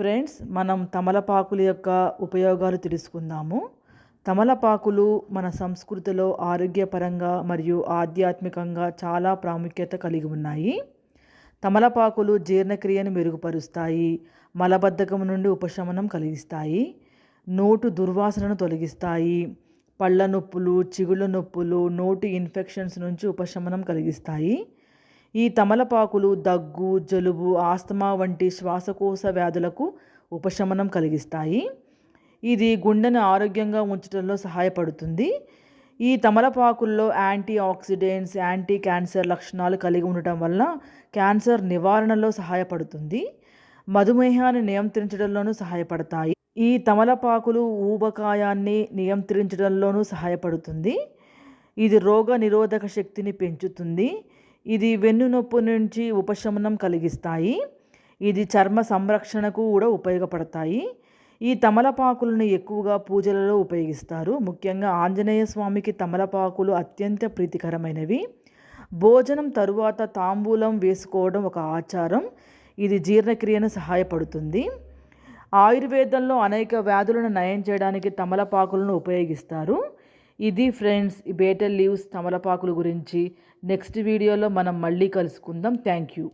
Friends మనం తమలపాకుల యొక్క ఉపయోగాలు తెలుసుకుందాము. తమలపాకులు మన సంస్కృతిలో ఆరోగ్యపరంగా మరియు ఆధ్యాత్మికంగా చాలా ప్రాముఖ్యత కలిగి ఉన్నాయి. తమలపాకులు జీర్ణక్రియను మెరుగుపరుస్తాయి మలబద్ధకం నుండి ఉపశమనం కలిగిస్తాయి నోటు దుర్వాసనను తొలగిస్తాయి పళ్ళ నొప్పులు చిగుళ్ళ నొప్పులు నోటు ఇన్ఫెక్షన్స్ నుంచి ఉపశమనం కలిగిస్తాయి. ఈ తమలపాకులు దగ్గు జలుబు ఆస్తమా వంటి శ్వాసకోశ వ్యాధులకు ఉపశమనం కలిగిస్తాయి. ఇది గుండెను ఆరోగ్యంగా ఉంచడంలో సహాయపడుతుంది. ఈ తమలపాకుల్లో యాంటీ ఆక్సిడెంట్స్ యాంటీ క్యాన్సర్ లక్షణాలు కలిగి ఉండటం వల్ల క్యాన్సర్ నివారణలో సహాయపడుతుంది. మధుమేహాన్ని నియంత్రించడంలోనూ సహాయపడతాయి. ఈ తమలపాకులు ఊబకాయాన్ని నియంత్రించడంలోనూ సహాయపడుతుంది. ఇది రోగ నిరోధక శక్తిని పెంచుతుంది. ఇది వెన్నునొప్పి నుంచి ఉపశమనం కలిగిస్తాయి. ఇది చర్మ సంరక్షణకు కూడా ఉపయోగపడతాయి. ఈ తమలపాకులను ఎక్కువగా పూజలలో ఉపయోగిస్తారు. ముఖ్యంగా ఆంజనేయ స్వామికి తమలపాకులు అత్యంత ప్రీతికరమైనవి. భోజనం తరువాత తాంబూలం వేసుకోవడం ఒక ఆచారం. ఇది జీర్ణక్రియను సహాయపడుతుంది. ఆయుర్వేదంలో అనేక వ్యాధులను నయం చేయడానికి తమలపాకులను ఉపయోగిస్తారు. ఇది ఫ్రెండ్స్ ఈ బేటల్ లీవ్స్ తమలపాకుల గురించి. నెక్స్ట్ వీడియోలో మనం మళ్ళీ కలుసుకుందాం. Thank you.